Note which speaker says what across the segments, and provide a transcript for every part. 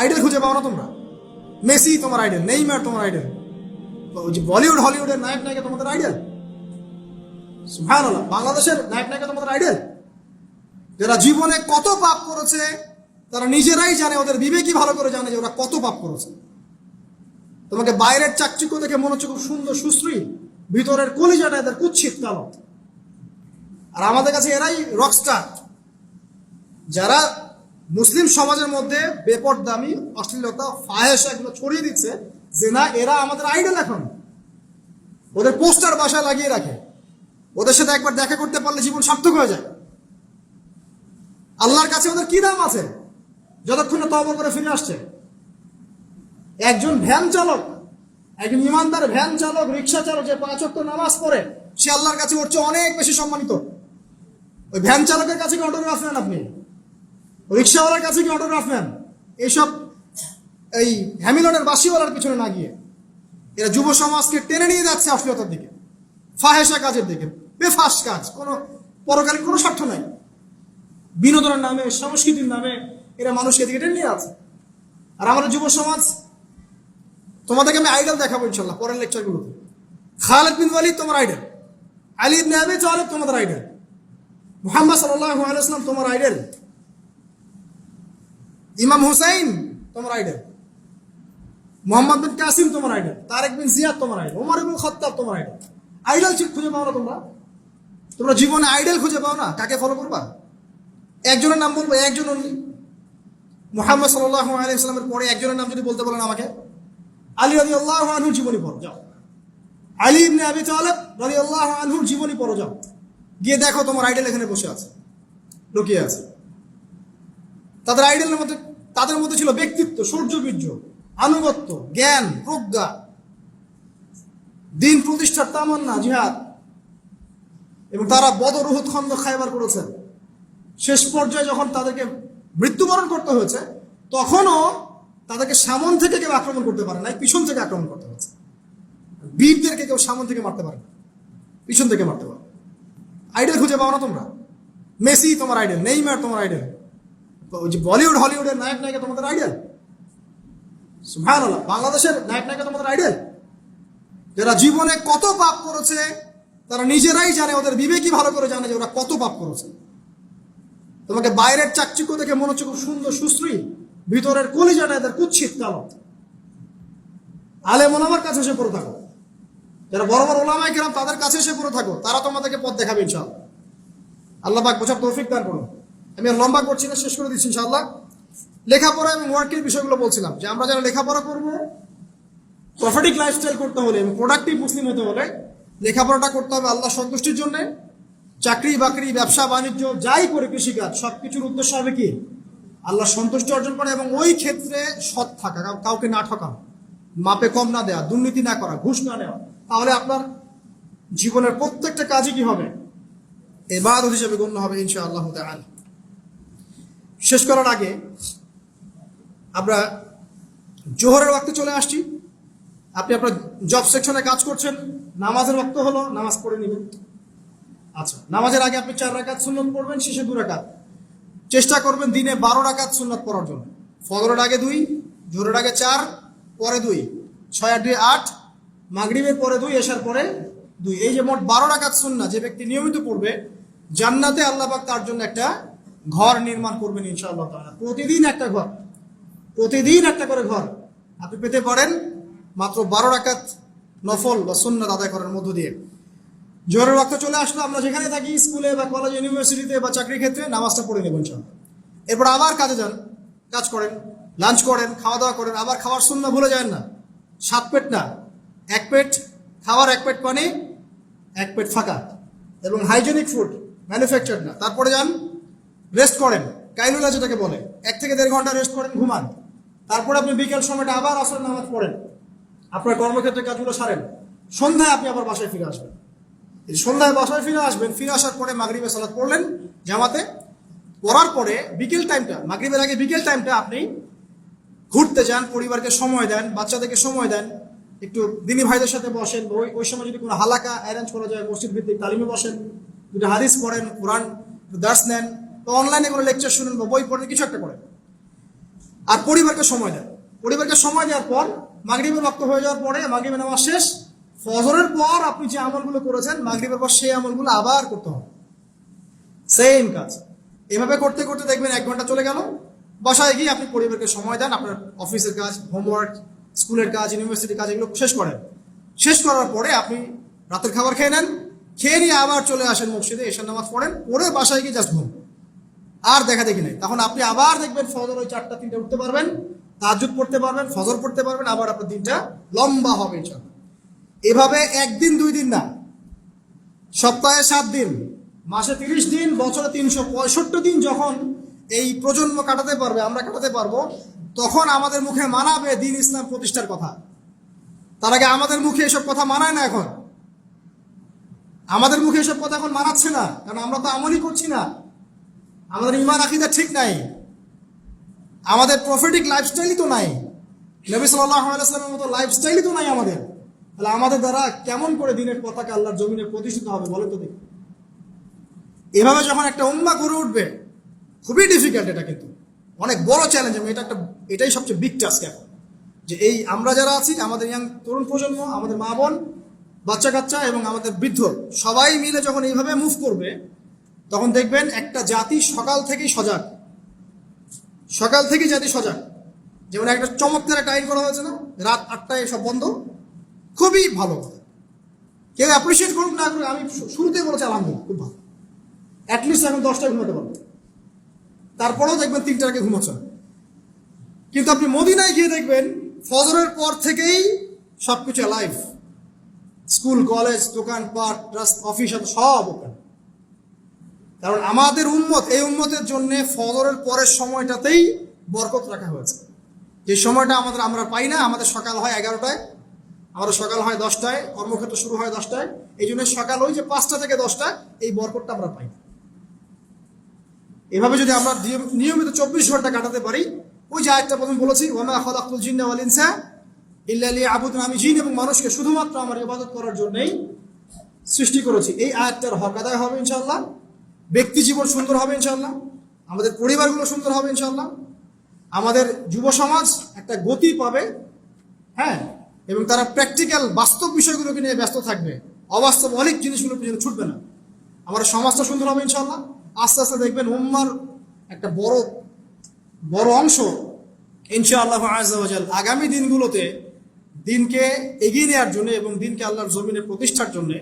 Speaker 1: Idol খুঁজে পাও না তোমরা। মেসি তোমার আইডল, নেইমার তোমার আইডল। যে বলিউড, হলিউডের নায়ক নায়িকা তোমাদের আইডল। বাংলাদেশের নায়ক নায়িকা তোমাদের আইডল। যারা জীবনে কত পাপ করেছে, তারা নিজেরাই জানে, ওদের বিবেকই ভালো করে জানে যে ওরা কত পাপ করেছে। তোমাকে বাইরের চাকচিক্য দেখে মনে হচ্ছে খুব সুন্দর সুশ্রী ভিতরের কলিজাটা এদের কুচ্ছিত কালো। আর আমাদের কাছে এরাই রকস্টার যারা মুসলিম সমাজের মধ্যে বেপরদামি, অশ্লীলতা ফাহেসা এগুলো ছড়িয়ে দিচ্ছে যে না, এরা আমাদের আইডল এখন। ওদের পোস্টার বাসায় লাগিয়ে রাখে। ওদের সাথে একবার দেখা করতে পারলে জীবন সার্থক হয়ে যায়। আল্লাহর কাছে ওদের কি দাম আছে? যতক্ষণ তবা করে ফিরে আসছে। একজন ভ্যান চালক, একজন ইমানদার ভ্যান চালক, রিক্সা চালক যে পাঁচ ওয়াক্ত নামাজ পড়ে, সে আল্লাহর কাছে ওর চেয়ে অনেক বেশি সম্মানিত। ওই ভ্যান চালকের কাছে অটোগ্রাফ নেন আপনি? রিক্সাওয়ালার কাছে কি অটোগ্রাফ নেন এইসব এই হ্যামিলনের বাসিওয়ালার পিছনে না গিয়ে। এরা যুব সমাজকে টেনে নিয়ে যাচ্ছে অশ্লীলতার দিকে ফাহেসা কাজের দিকে, বেফাস কাজ, কোনো পরকালীন কোনো স্বার্থ নাই। বিনোদনের নামে, সংস্কৃতির নামে এরা মানুষকে এদিকে টেনে নিয়ে আছে আর আমাদের যুব সমাজ, তোমাদেরকে আমি আইডল দেখাবো ইনশাল্লাহ পরের লেকচারগুলোতে খালেদ বিন ওয়ালিদ তোমার আইডল আলী ইবনে তালেব তোমাদের আইডল মুহাম্মদ সাল্লাল্লাহু আলাইহি তোমার আইডল ইমাম হুসাইন, তোমার আইডল মোহাম্মদ বিন কাসিম, তোমার আইডল তারেক বিন জিয়াদ, তোমার আইডল ওমর ইবনে খাত্তাব, তোমার আইডল আইডল খুঁজে পাও না তোমরা? তোমরা জীবনে আইডল খুঁজে পাও না? কাকে ফলো করবা? একজনের নাম বলব, একজন অনলি মোহাম্মদ সাল্লাল্লাহু আলাইহি ওয়াসাল্লামের পরে একজনের নাম যদি বলতে বলেন আমাকে। আলী আল্লাহ আনহুর জীবনী পড়ো, যাও। আলী ইবনে আবি তালেব আল্লাহ আনহুর জীবনী পড়ো, যাও। গিয়ে দেখো তোমার আইডল এখানে বসে আছে, লুকিয়ে আছে। তাদের আইডলের মধ্যে, তাদের মধ্যে ছিল ব্যক্তিত্ব সৌর্যবীর্য আনুগত্য, জ্ঞান, প্রজ্ঞা। দিন প্রতিষ্ঠার তামান্না, জিহাদ। এবং তারা বদর খন্দ খাইবার করেছেন। শেষ পর্যায়ে যখন তাদেরকে মৃত্যুবরণ করতে হয়েছে, তখনও তাদেরকে সামন থেকে কেউ আক্রমণ করতে পারে না পিছন থেকে আক্রমণ করতে হয়েছে। বীরদেরকে কেউ সামন থেকে মারতে পারে না পিছন থেকে মারতে পারে আইডল খুঁজে পাও না তোমরা? মেসি তোমার আইডল, নেইমার তোমার আইডল। যে বলিউড, হলিউডের নায়ক নায়িকা তোমাদের আইডল ভালো বাংলাদেশের নায়ক নায়িকা তোমাদের আইডল যারা জীবনে কত পাপ করেছে, তারা নিজেরাই জানে, ওদের বিবেকই ভালো করে জানে যে ওরা কত পাপ করেছে। তোমাকে বাইরের চাকচিক্য দেখে মনে হচ্ছে খুব সুন্দর, সুশ্রী, ভিতরের কলিজাটা এদের কুচ্ছিত কালো। আলে মোলামার কাছে এসে পড়ে থাকো। যারা বড় বড় ওলামায় কেরাম তাদের কাছে এসে পড়ে থাকো। তারা তোমাদেরকে পথ দেখাবে ইনশাআল্লাহ। আল্লাহ পাক বোঝার তৌফিক দান করুন। আমি আর লম্বা করছি না, শেষ করে দিচ্ছি ইনশাআল্লাহ। লেখাপড়া এবং ওয়ার্কের বিষয়গুলো বলছিলাম যে আমরা যারা লেখাপড়া করব প্রফিটিক লাইফস্টাইল করতে হলে এবং প্রোডাক্টিভ মুসলিম হতে হলে লেখাপড়াটা করতে হবে আল্লাহ সন্তুষ্টির জন্য। চাকরি বাকরি, ব্যবসা, বাণিজ্য, যাই করে কৃষিকাজ সব কিছুর উদ্দেশ্য হবে কি? আল্লাহ সন্তুষ্টি অর্জন করা এবং ওই ক্ষেত্রে সৎ থাকা, কাউ- কাউকে না ঠকানো মাপে কম না দেওয়া দুর্নীতি না করা, ঘুষ না নেওয়া। তাহলে আপনার জীবনের প্রত্যেকটা কাজই কি হবে? এবাদত হিসেবে গণ্য হবে ইনশা আল্লাহ তাআলা। শেষ করার আগে আমরা জোহরের ওয়াক্তে চলে আসছি। আপনি আপনার জব সেকশনে কাজ করছেন, নামাজের ওয়াক্ত হলো, নামাজ পড়ে নেবেন। আচ্ছা নামাজের আগে আপনি চার রাকাত সুন্নত পড়বেন, শেষে দু রাকাত। চেষ্টা করবেন দিনে বারো রাকাত সুন্নত পড়ার জন্য। ফজরের আগে দুই জোরের আগে চার, পরে দুই। ছয় আট দুই আট, মাগরিবের পরে দুই এসার পরে দুই। এই যে মোট বারো রাকাত সুন্না যে ব্যক্তি নিয়মিত পড়বে, জান্নাতে আল্লাহ পাক তার জন্য একটা ঘর নির্মাণ করবেন ইনশাআল্লাহ প্রতিদিন একটা ঘর। প্রতিদিন একটা করে ঘর। আপনি পেতে পারেন মাত্র বারো রাকাত নফল বা সুন্নাত আদায় করার মধ্য দিয়ে। জোরের রক্ত চলে আসলো, আমরা যেখানে থাকি, স্কুলে বা কলেজ ইউনিভার্সিটিতে বা চাকরির ক্ষেত্রে নামাজটা পড়ে নেবেন সব এরপর আবার কাজে যান, কাজ করেন লাঞ্চ করেন খাওয়া দাওয়া করেন, আবার খাওয়ার শূন্য ভুলে যায় না। সাত পেট না, এক পেট খাওয়ার এক পেট পানি এক পেট ফাঁকা। এবং হাইজেনিক ফুড ম্যানুফ্যাকচার না। তারপরে যান রেস্ট করেন। কাইলুলা যেটাকে বলে, এক থেকে দেড় ঘণ্টা রেস্ট করেন, ঘুমান। তারপরে আপনি বিকেল সময়টা আবার আসরের নামাজ পড়েন। আপনার কর্মক্ষেত্রে কাজগুলো সারেন। সন্ধ্যায় আপনি আবার বাসায় ফিরে আসবেন। সন্ধ্যায় বাসায় ফিরে আসবেন, ফিরে আসার পরে মাগরিবে সালাত পড়লেন জামাতে। পড়ার পরে বিকেল টাইমটা মাগরিবের আগে বিকেল টাইমটা আপনি ঘুরতে যান, পরিবারকে সময় দেন, বাচ্চাদেরকে সময় দেন। একটু দিনী ভাইদের সাথে বসেন ওই ওই সময় যদি কোনো হালাকা অ্যারেঞ্জ করা যায় মসজিদ ভিত্তিক তালিমে বসেন। দুটো হাদিস পড়েন, কোরআন দার্স নেন। বা অনলাইনে কোনো লেকচার শুনেন বা বই পড়েন, কিছু একটা করেন আর পরিবারকে সময় দেন। পরিবারকে সময় দেওয়ার পর মাগরিবের রক্ত হয়ে যাওয়ার পরে মাগরিবের নামাজ শেষ। ফজরের পর আপনি যে আমলগুলো করেছেন, মাগরিবের পর সেই আমলগুলো আবার করতে হবে। সেম কাজ। এভাবে করতে করতে দেখবেন এক ঘণ্টা চলে গেল। বাসায় গিয়ে আপনি পরিবারকে সময় দেন, আপনার অফিসের কাজ হোমওয়ার্ক স্কুলের কাজ ইউনিভার্সিটির কাজ, এগুলো শেষ করেন। শেষ করার পরে আপনি রাতের খাবার খেয়ে নেন। খেয়ে নিয়ে আবার চলে আসেন মসজিদে এসে নামাজ পড়েন, পড়ে বাসায় গিয়ে জাস্ট ঘুম। আর দেখা দেখি নেই। তখন আপনি আবার দেখবেন ফজর ওই চারটা, তিনটা উঠতে পারবেন তাজুদ পড়তে পারবেন, ফজর পড়তে পারবেন, আবার আপনার দিনটা লম্বা হবে এভাবে একদিন, দুই দিন না। সপ্তাহে সাত দিন, মাসে তিরিশ দিন, বছরে তিনশো পঁয়ষট্টি দিন যখন এই প্রজন্ম কাটাতে পারবে, আমরা কাটাতে পারব, তখন আমাদের মুখে মানাবে দিন ইসলাম প্রতিষ্ঠার কথা। তার আগে আমাদের মুখে এসব কথা মানায় না এখন। আমাদের মুখে এসব কথা এখন মানাচ্ছে না, কারণ আমরা তো আমলই করছি না। আমাদের ইমান আকিদা ঠিক নাই। আমাদের প্রফিটিক লাইফস্টাইলই তো নাই। নবী সাল্লাহ আলাইসলামের মতো লাইফস্টাইলই তো নাই আমাদের। তাহলে আমাদের দ্বারা কেমন করে দিনের পতাকা আল্লাহর জমিনে প্রতিষ্ঠিত হবে বলে তো দেখি। এভাবে যখন একটা উম্মা করে উঠবে, খুবই ডিফিকাল্ট এটা কিন্তু। অনেক বড় চ্যালেঞ্জ এবং এটা একটা, এটাই সবচেয়ে বিগ টাস্ক এখন। যে এই আমরা যারা আছি, আমাদের ইয়াং তরুণ প্রজন্ম, আমাদের মা বোন বাচ্চা কাচ্চা এবং আমাদের বৃদ্ধ, সবাই মিলে যখন এইভাবে মুভ করবে তখন দেখবেন একটা জাতি সকাল থেকেই সজাগ। সকাল থেকেই জাতি সজাগ। যেমন একটা চমৎকার একটা আইন করা হয়েছে না রাত আটটায় সব বন্ধ। খুবই ভালো কেউ অ্যাপ্রিসিয়েট করুক না করুক, আমি শু- শুরুতেই বলেছি আলহামদুলিল্লাহ, খুব ভালো। অ্যাটলিস্ট এখন দশটায় ঘুমাতে পারব। তারপরেও দেখবেন তিনটার আগে ঘুমাচ্ছে কিন্তু আপনি মদিনায় গিয়ে দেখবেন, ফজরের পর থেকেই সবকিছু লাইফ স্কুল, কলেজ দোকান পাট অফিস সব ওপেন কারণ আমাদের উন্মত এই উন্মতের জন্য ফজরের পরের সময়টাতেই বরকত রাখা হয়েছে। যে সময়টা আমাদের, আমরা পাই না, আমাদের সকাল হয় এগারোটায়, আমাদের সকাল হয় দশটায়, কর্মক্ষেত্র শুরু হয় দশটায়, এই জন্য সকাল ওই যে পাঁচটা থেকে দশটা এই বরকতটা আমরা পাই না। এভাবে যদি আমরা নিয়ম- নিয়মিত চব্বিশ ঘণ্টা কাটাতে পারি, ওই যে আয়টা প্রথম বলেছি, ওমা খলাকুল জিন্না ইনসা ইল্লা লিয়াবুদুন আমি জিন এবং মানুষকে শুধুমাত্র আমার ইবাদত করার জন্যই সৃষ্টি করেছি। এই আয়াতটার হক আদায় হবে ইনশাআল্লাহ। ব্যক্তি জীবন সুন্দর হবে ইনশাআল্লাহ। আমাদের পরিবারগুলো সুন্দর হবে ইনশাআল্লাহ। আমাদের যুব সমাজ একটা গতি পাবে হ্যাঁ? এবং তারা প্র্যাকটিক্যাল বাস্তব বিষয়গুলোকে নিয়ে ব্যস্ত থাকবে। অবাস্তব অনেক জিনিসগুলো পিছনে ছুটবে না। আমার সমাজটা সুন্দর হবে ইনশাআল্লাহ। আস্তে আস্তে দেখবেন উম্মার একটা বড় বড় অংশ ইনশাআল্লাহ আজাল আগামী দিনগুলোতে দিনকে এগিয়ে নেওয়ার জন্য এবং দিনকে আল্লাহর জমিনে প্রতিষ্ঠার জন্য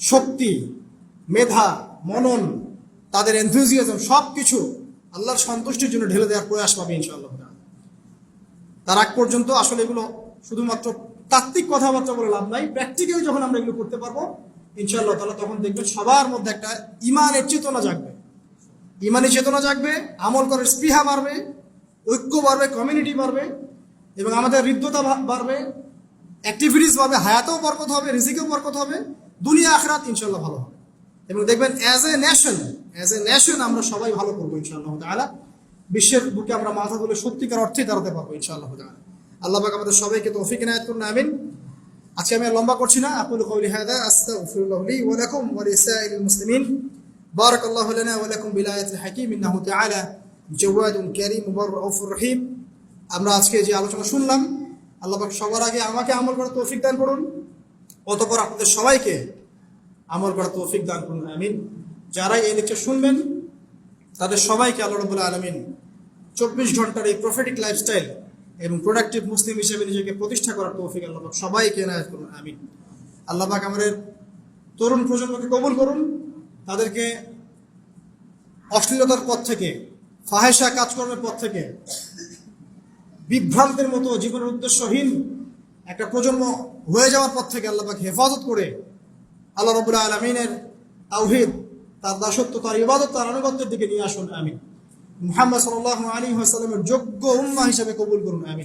Speaker 1: শক্তি, মেধা মনন, তাদের এনথুজিয়াজম সব কিছু আল্লাহর সন্তুষ্টির জন্য ঢেলে দেওয়ার প্রয়াস পাবে ইনশাআল্লাহ। তার আগ পর্যন্ত আসলে এগুলো শুধুমাত্র তাত্ত্বিক কথাবার্তা বলে লাভ নাই প্র্যাকটিক্যালি যখন আমরা এগুলো করতে পারব, ইনশাআল্লাহ তাহলে তখন দেখবেন সবার মধ্যে একটা ইমানের চেতনা জাগবে। ইমানের চেতনা জাগবে, আমল করার স্পৃহা বাড়বে, ঐক্য বাড়বে কমিউনিটি বাড়বে, এবং আমাদের হৃদ্যতা বাড়বে অ্যাক্টিভিটিস বাড়বে, হায়াতেও বরকত হবে, রিজিকেও বরকত হবে দুনিয়া আখরাত ইনশাল্লাহ ভালো হবে। এবং দেখবেন as a nation as a nation আমরা সবাই ভালো করব ইনশাআল্লাহ তাহলে বিশ্বের বুকে আমরা মাথা তুলে সত্যিকার অর্থে দাঁড়াতে পারব ইনশাআল্লাহ তাহলে আল্লাহ পাক আমাদের সবাইকে তৌফিক নায়াত করুন, আমিন। আজকে আমি লম্বা করছি না। আকুল কবি হাদা আস্তাগফিরুল্লাহ লি ওয়া লাকুম ওয়া লিসাইরিল মুসলিমিন। بارك الله لنا ولكم بلاية الحكيم إنه تعالى جواد كريم وبر ওয়া রাউফুর রহিম। আমরা আজকে যে আলোচনা শুনলাম, আল্লাহ পাক সবার আগে আমাকে আমল করার তৌফিক দান করুন। অতঃপর আপনাদের সবাইকে আমল করার তৌফিক দান করুন, আমিন। যারা এই লেকচার শুনবেন, তাদের সবাইকে আল্লাহ রবুল্লা আলমিন চব্বিশ ঘণ্টার এই প্রফেটিক লাইফস্টাইল এবং প্রোডাক্টিভ মুসলিম হিসেবে নিজেকে প্রতিষ্ঠা করার তৌফিক আল্লাহ পাক সবাইকে এনায়ত করুন, আমিন। আল্লাহ পাক আমাদের তরুণ প্রজন্মকে কবুল করুন, তাদেরকে অশ্লীলতার পথ থেকে ফাহেসা কাজকর্মের পথ থেকে, বিভ্রান্তের মতো জীবনের উদ্দেশ্যহীন একটা প্রজন্ম হয়ে যাওয়ার পর থেকে আল্লাহ পাক হেফাজত করে আল্লাহ রবুল্লাহ আলমিনের তাওহিদ, তার দাসত্ব, তার ইবাদত, তার আনুগত্যের দিকে নিয়ে আসুন আমি মুহাম্মদ সাল্লাহ আলী আসালামের যোগ্য উম্মা হিসাবে কবুল করুন আমি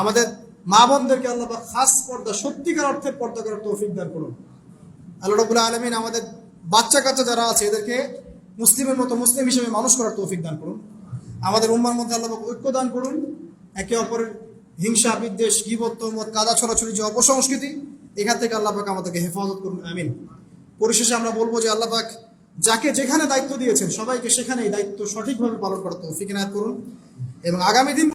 Speaker 1: আমাদের মা বোনদেরকে আল্লাহ খাস পর্দা, সত্যিকার অর্থে পর্দা করার তৌফিক দান করুন। আল্লাহ রবুল্লাহ আলমিন আমাদের বাচ্চা কাচ্চা যারা আছে, এদেরকে মুসলিমের মতো মুসলিম হিসেবে মানুষ করার তৌফিক দান করুন। আমাদের উম্মার মধ্যে আল্লাহ ঐক্য দান করুন। একে অপরের হিংসা, বিদ্বেষ গিবত্ত মত কাদা, ছড়াছড়ি যে অপসংস্কৃতি এখান থেকে আল্লাহ পাক আমাদেরকে হেফাজত করুন, আমিন। পরিশেষে আমরা বলব যে আল্লাহ পাক যাকে যেখানে দায়িত্ব দিয়েছেন, সবাইকে সেখানে এই দায়িত্ব সঠিকভাবে পালন করার তৌফিক এনায়ত করুন। এবং আগামী দিন